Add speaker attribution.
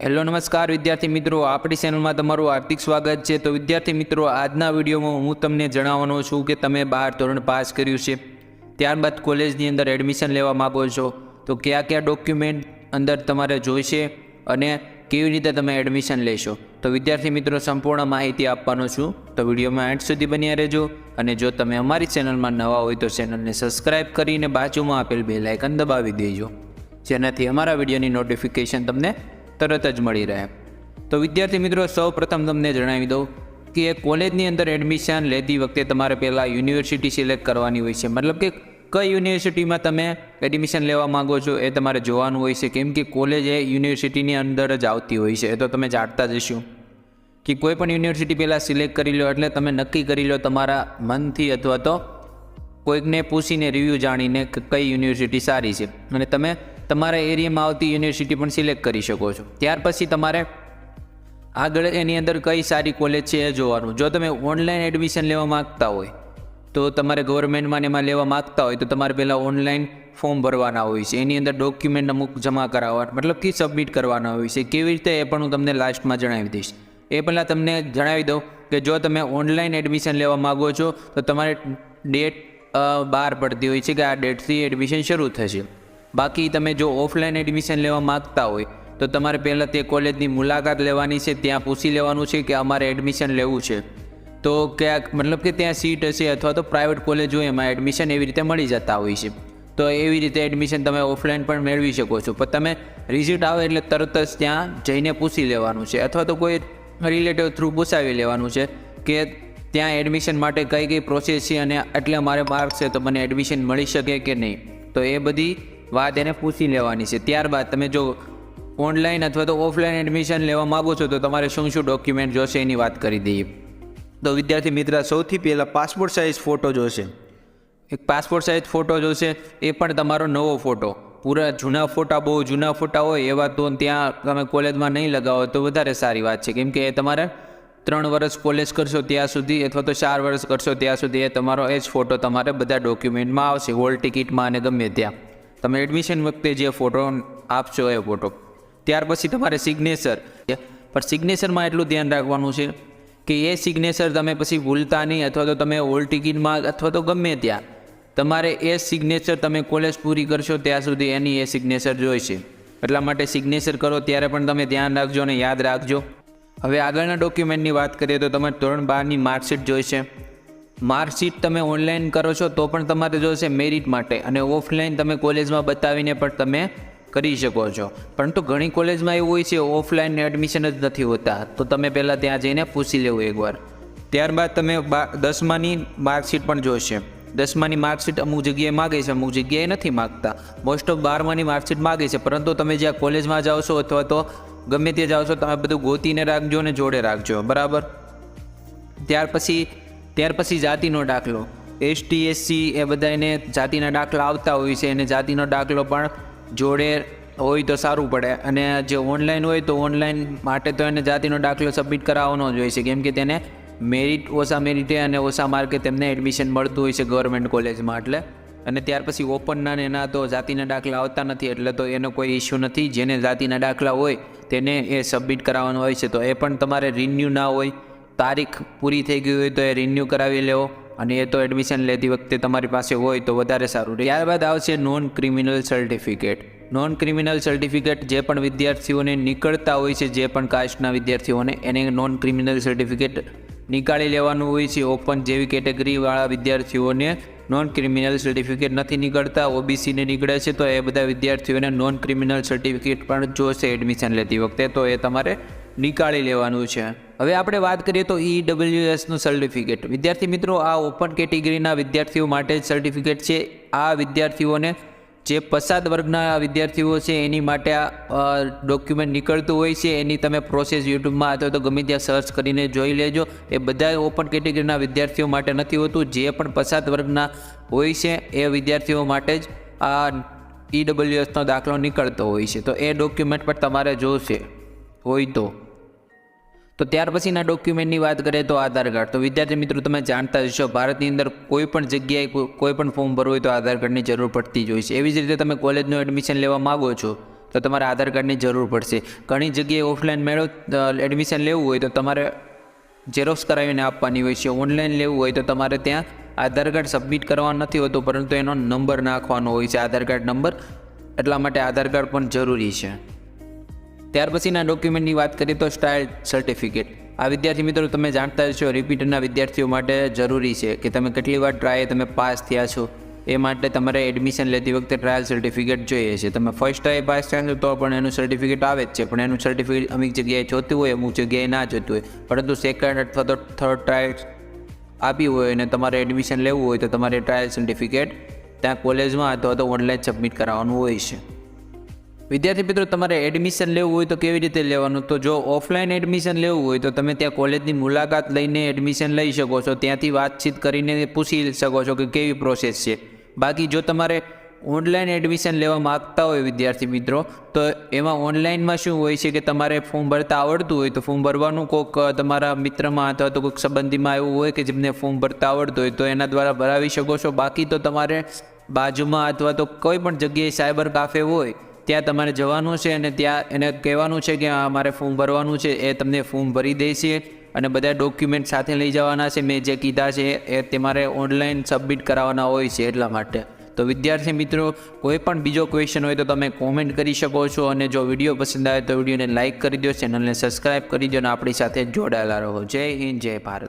Speaker 1: Hello, નમસ્કાર વિદ્યાર્થી મિત્રો. આપણી ચેનલમાં તમારું હાર્દિક સ્વાગત છે. તો વિદ્યાર્થી મિત્રો, આજના વિડીયોમાં હું તમને જણાવવાનો છું કે તમે બાર ધોરણ પાસ કર્યું છે. ત્યારબાદ કોલેજની અંદર એડમિશન લેવા માગો છો. તો કયા કયા ડોક્યુમેન્ટ અંદર તમારે જોઈશે અને કેવી રીતે તમે એડમિશન લેશો? તો વિદ્યાર્થી મિત્રો, સંપૂર્ણ માહિતી આપવાનો છું. તો વિડીયોમાં એન્ડ સુધી બન્યા રહેજો. અને જો તમે અમારી ચેનલમાં નવા હોય તો ચેનલને સબસ્ક્રાઈબ કરીને બાજુમાં આપેલ બે લાઇકન દબાવી દેજો. જેનાથી અમારા વિડીયોની નોટિફિકેશન તમને તરત જ મળી રહે. તો વિદ્યાર્થી મિત્રો સૌ પ્રથમ તમને જણાવી દઉં કે કોલેજની અંદર એડમિશન લેતી વખતે તમારે પહેલાં યુનિવર્સિટી સિલેક્ટ કરવાની હોય છે. મતલબ કે કઈ યુનિવર્સિટીમાં તમે એડમિશન લેવા માગો છો એ તમારે જોવાનું હોય છે. કેમ કે કોલેજ એ યુનિવર્સિટીની અંદર જ આવતી હોય છે. એ તો તમે જાણતા જ હશો કે કોઈ પણ યુનિવર્સિટી પહેલાં સિલેક્ટ કરી લો એટલે તમે નક્કી કરી લો તમારા મનથી અથવા તો કોઈકને પૂછીને રિવ્યૂ જાણીને કે કઈ યુનિવર્સિટી સારી છે. અને તમે તમારા એરિયામાં આવતી યુનિવર્સિટી પણ સિલેક્ટ કરી શકો છો. ત્યાર પછી તમારે આગળ એની અંદર કઈ સારી કોલેજ છે એ જોવાનું. જો તમે ઓનલાઈન એડમિશન લેવા માગતા હોય, તો તમારે ગવર્મેન્ટમાં એમાં લેવા માગતા હોય, તો તમારે પહેલાં ઓનલાઈન ફોર્મ ભરવાના હોય છે. એની અંદર ડોક્યુમેન્ટ અમુક જમા કરાવવા, મતલબ કે સબમિટ કરવાના હોય છે. કેવી રીતે એ પણ હું તમને લાસ્ટમાં જણાવી દઈશ. એ પહેલાં તમને જણાવી દઉં કે જો તમે ઓનલાઈન એડમિશન લેવા માગો છો, તો તમારે ડેટ બહાર પડતી હોય છે કે આ ડેટથી એડમિશન શરૂ થશે. બાકી તમે જો ઓફલાઈન એડમિશન લેવા માગતા હોય, તો તમારે પહેલાં તે કોલેજની મુલાકાત લેવાની છે, ત્યાં પૂછી લેવાનું છે કે અમારે એડમિશન લેવું છે. તો ક્યાંક, મતલબ કે ત્યાં સીટ હશે અથવા તો પ્રાઇવેટ કોલેજ હોય, એમાં એડમિશન એવી રીતે મળી જતા હોય છે. તો એવી રીતે એડમિશન તમે ઓફલાઈન પણ મેળવી શકો છો. પણ તમે રિઝલ્ટ આવે એટલે તરત જ ત્યાં જઈને પૂછી લેવાનું છે. અથવા તો કોઈ રિલેટિવ થ્રુ પૂછાવી લેવાનું છે કે ત્યાં એડમિશન માટે કઈ કઈ પ્રોસેસ છે અને એટલે મારે માર્ક છે, તો મને એડમિશન મળી શકે કે નહીં? તો એ બધી વાત એને પૂછી લેવાની છે. ત્યારબાદ તમે જો ઓનલાઈન અથવા તો ઓફલાઈન એડમિશન લેવા માગો છો તો તમારે શું શું ડોક્યુમેન્ટ જોશે એની વાત કરી દઈએ. તો વિદ્યાર્થી મિત્ર, સૌથી પહેલાં પાસપોર્ટ સાઇઝ ફોટો જોશે. એક પાસપોર્ટ સાઇઝ ફોટો જોશે, એ પણ તમારો નવો ફોટો પૂરા જૂના ફોટા, બહુ જૂના ફોટા હોય એવા તો ત્યાં તમે કોલેજમાં નહીં લગાવો તો વધારે સારી વાત છે. કેમ કે એ તમારે ત્રણ વર્ષ કોલેજ કરશો ત્યાં સુધી અથવા તો ચાર વર્ષ કરશો ત્યાં સુધી એ તમારો એ જ ફોટો તમારે બધા ડોક્યુમેન્ટમાં આવશે હોલ ટિકિટમાં અને ગમે ત્યાં. તમે એડમિશન વખતે જે ફોટો આપશો એ ફોટો ત્યાર પછી તમારે સિગ્નેચર પણ સિગ્નેચરમાં એટલું ધ્યાન રાખવાનું છે કે એ સિગ્નેચર તમે પછી ભૂલતા નહીં અથવા તો તમે હોલ ટિકિટમાં અથવા તો ગમે ત્યાં. તમારે એ સિગ્નેચર તમે કોલેજ પૂરી કરશો ત્યાં સુધી એની એ સિગ્નેચર જોઈશે એટલા માટે સિગ્નેચર કરો ત્યારે પણ તમે ધ્યાન રાખજો અને યાદ રાખજો. હવે આગળના ડોક્યુમેન્ટની વાત કરીએ તો તમારે ધોરણ બારની માર્કશીટ જોઈશે માર્કશીટ તમે ઓનલાઈન કરો છો તો પણ તમારે જોશે મેરિટ માટે અને ઓફલાઈન તમે કોલેજમાં બતાવીને પણ તમે કરી શકો છો. પરંતુ ઘણી કોલેજમાં એવું હોય છે, ઓફલાઈન એડમિશન જ નથી હોતા. તો તમે પહેલાં ત્યાં જઈને પૂછી લેવું એકવાર. ત્યારબાદ તમે દસમાની માર્કશીટ પણ જોશે. દસમાની માર્કશીટ અમુક જગ્યાએ માગે છે, અમુક જગ્યાએ નથી માગતા. મોસ્ટ ઓફ બારમાની માર્કશીટ માગે છે, પરંતુ તમે જ્યાં કોલેજમાં જાઓ છો અથવા તો ગમે ત્યાં જાઓ છો, તમે બધું ગોતીને રાખજો અને જોડે રાખજો. બરાબર? ત્યાર પછી ત્યાર પછી જાતિનો દાખલો. એસટી એસસી એ બધાને જાતિના દાખલા આવતા હોય છે અને જાતિનો દાખલો પણ જોડે હોય તો સારું પડે. અને જે ઓનલાઈન હોય તો ઓનલાઈન માટે તો એને જાતિનો દાખલો સબમિટ કરાવવાનો જ હોય છે. કેમ કે તેને મેરિટ ઓછા મેરિટે અને ઓછા માર્કે તેમને એડમિશન મળતું હોય છે ગવર્મેન્ટ કોલેજમાં એટલે. અને ત્યાર પછી ઓપનના ને એના તો જાતિના દાખલા આવતા નથી એટલે તો એનો કોઈ ઇસ્યુ નથી. જેને જાતિના દાખલા હોય તેને એ સબમિટ કરાવવાનો હોય છે. તો એ પણ તમારે રિન્યૂ ના હોય. તારીખ પૂરી થઈ ગઈ હોય તો એ રિન્યૂ કરાવી લેવો અને એ તો એડમિશન લેતી વખતે તમારી પાસે હોય તો વધારે સારું. ત્યારબાદ આવશે non criminal certificate non criminal certificate જે પણ વિદ્યાર્થીઓને નીકળતા હોય છે, જે પણ કાસ્ટના વિદ્યાર્થીઓને, એને નોન ક્રિમિનલ સર્ટિફિકેટ નીકાળી લેવાનું હોય છે. ઓપન જેવી કેટેગરીવાળા વિદ્યાર્થીઓને નોન ક્રિમિનલ સર્ટિફિકેટ નથી નીકળતા. ઓબીસીને નીકળે છે તો એ બધા વિદ્યાર્થીઓને નોન ક્રિમિનલ સર્ટિફિકેટ પણ જોશે એડમિશન લેતી વખતે. તો એ તમારે નીકાળી લેવાનું છે. હવે આપણે વાત કરીએ તો ઈ ડબલ્યુએસનું સર્ટિફિકેટ વિદ્યાર્થી મિત્રો, આ ઓપન કેટેગરીના વિદ્યાર્થીઓ માટે જ સર્ટિફિકેટ છે. આ વિદ્યાર્થીઓને જે પસાદ વર્ગના વિદ્યાર્થીઓ છે, એની માટે આ ડોક્યુમેન્ટ નીકળતું હોય છે. એની તમે પ્રોસેસ યુટ્યુબમાં અથવા તો ગમે ત્યાં સર્ચ કરીને જોઈ લેજો. એ બધા ઓપન કેટેગરીના વિદ્યાર્થીઓ માટે નથી હોતું. જે પણ પસાદ વર્ગના હોય છે, એ વિદ્યાર્થીઓ માટે જ આ ઈડબ્લ્યુએસનો દાખલો નીકળતો હોય છે. તો એ ડોક્યુમેન્ટ પણ તમારે જોશે. હોય તો. તો ત્યાર પછીના ડોક્યુમેન્ટની વાત કરીએ તો આધાર કાર્ડ તો વિદ્યાર્થી મિત્રો, તમે જાણતા હશો, ભારતની અંદર કોઈ પણ જગ્યાએ કોઈ- પણ ફોર્મ ભરવું હોય તો આધાર કાર્ડની જરૂર પડતી જ હોય છે. એવી જ રીતે તમે કોલેજનું એડમિશન લેવા માગો છો, તો તમારે આધાર કાર્ડની જરૂર પડશે. ઘણી જગ્યાએ ઓફલાઈન મેળવ એડમિશન લેવું હોય તો તમારે ઝેરોક્સ કરાવીને આપવાની હોય છે. ઓનલાઈન લેવું હોય તો તમારે ત્યાં આધાર કાર્ડ સબમિટ કરવાનું નથી હોતું, પરંતુ એનો નંબર નાખવાનો હોય છે. આધાર કાર્ડ નંબર એટલા માટે આધાર કાર્ડ પણ જરૂરી છે. ત્યાર પછીના ડોક્યુમેન્ટની વાત કરીએ તો સ્ટાઇલ સર્ટિફિકેટ આ વિદ્યાર્થી મિત્રો, તમે જાણતા છો રિપીટરના વિદ્યાર્થીઓ માટે જરૂરી છે કે તમે કેટલી વાર ટ્રાય તમે પાસ થયા છો. એ માટે તમારે એડમિશન લેતી વખતે ટ્રાયલ સર્ટિફિકેટ જોઈએ છે. તમે ફર્સ્ટ ટ્રાય પાસ થયા છો તો પણ એનું સર્ટિફિકેટ આવે જ છે. પણ એનું સર્ટિફિકેટ અમુક જગ્યાએ જોતું હોય, અમુક જગ્યાએ ના જોતું હોય. પરંતુ સેકન્ડ અથવા તો થર્ડ ટ્રાયલ આપી હોય અને તમારે એડમિશન લેવું હોય તો તમારે ટ્રાયલ સર્ટિફિકેટ ત્યાં કોલેજમાં અથવા તો ઓનલાઈન સબમિટ કરાવવાનું હોય છે. વિદ્યાર્થી મિત્રો, તમારે એડમિશન લેવું હોય તો કેવી રીતે લેવાનું? તો જો ઓફલાઈન એડમિશન લેવું હોય તો તમે ત્યાં કોલેજની મુલાકાત લઈને એડમિશન લઈ શકો છો. ત્યાંથી વાતચીત કરીને પૂછી શકો છો કે કેવી પ્રોસેસ છે. બાકી જો તમારે ઓનલાઈન એડમિશન લેવા માગતા હોય વિદ્યાર્થી મિત્રો, તો એમાં ઓનલાઈનમાં શું હોય છે કે તમારે ફોર્મ ભરતા આવડતું હોય તો ફોર્મ ભરવાનું કોઈક તમારા મિત્રમાં અથવા તો કોઈક સંબંધીમાં એવું હોય કે જેમને ફોર્મ ભરતા આવડતું હોય તો એના દ્વારા ભરાવી શકો છો. બાકી તો તમારે બાજુમાં અથવા તો કોઈ પણ જગ્યાએ સાયબર કાફે હોય ત્યાં તમારે જવાનું છે અને ત્યાં એને કહેવાનું છે કે અમારે ફોર્મ ભરવાનું છે, એ તમને ફોર્મ ભરી દેશે અને બધા ડોક્યુમેન્ટ સાથે લઈ જવાના છે. મેં જે કીધા છે, એ તમારે ઓનલાઈન સબમિટ કરાવવાના હોય છે એટલા માટે. તો વિદ્યાર્થી મિત્રો, કોઈ પણ બીજો ક્વેશ્ચન હોય તો તમે કોમેન્ટ કરી શકો છો અને જો વીડિયો પસંદ આવે તો વિડીયોને લાઇક કરી દો, ચેનલને સબસ્ક્રાઈબ કરી દો અને આપણી સાથે જોડાયેલા રહો. જય હિન્દ, જય ભારત.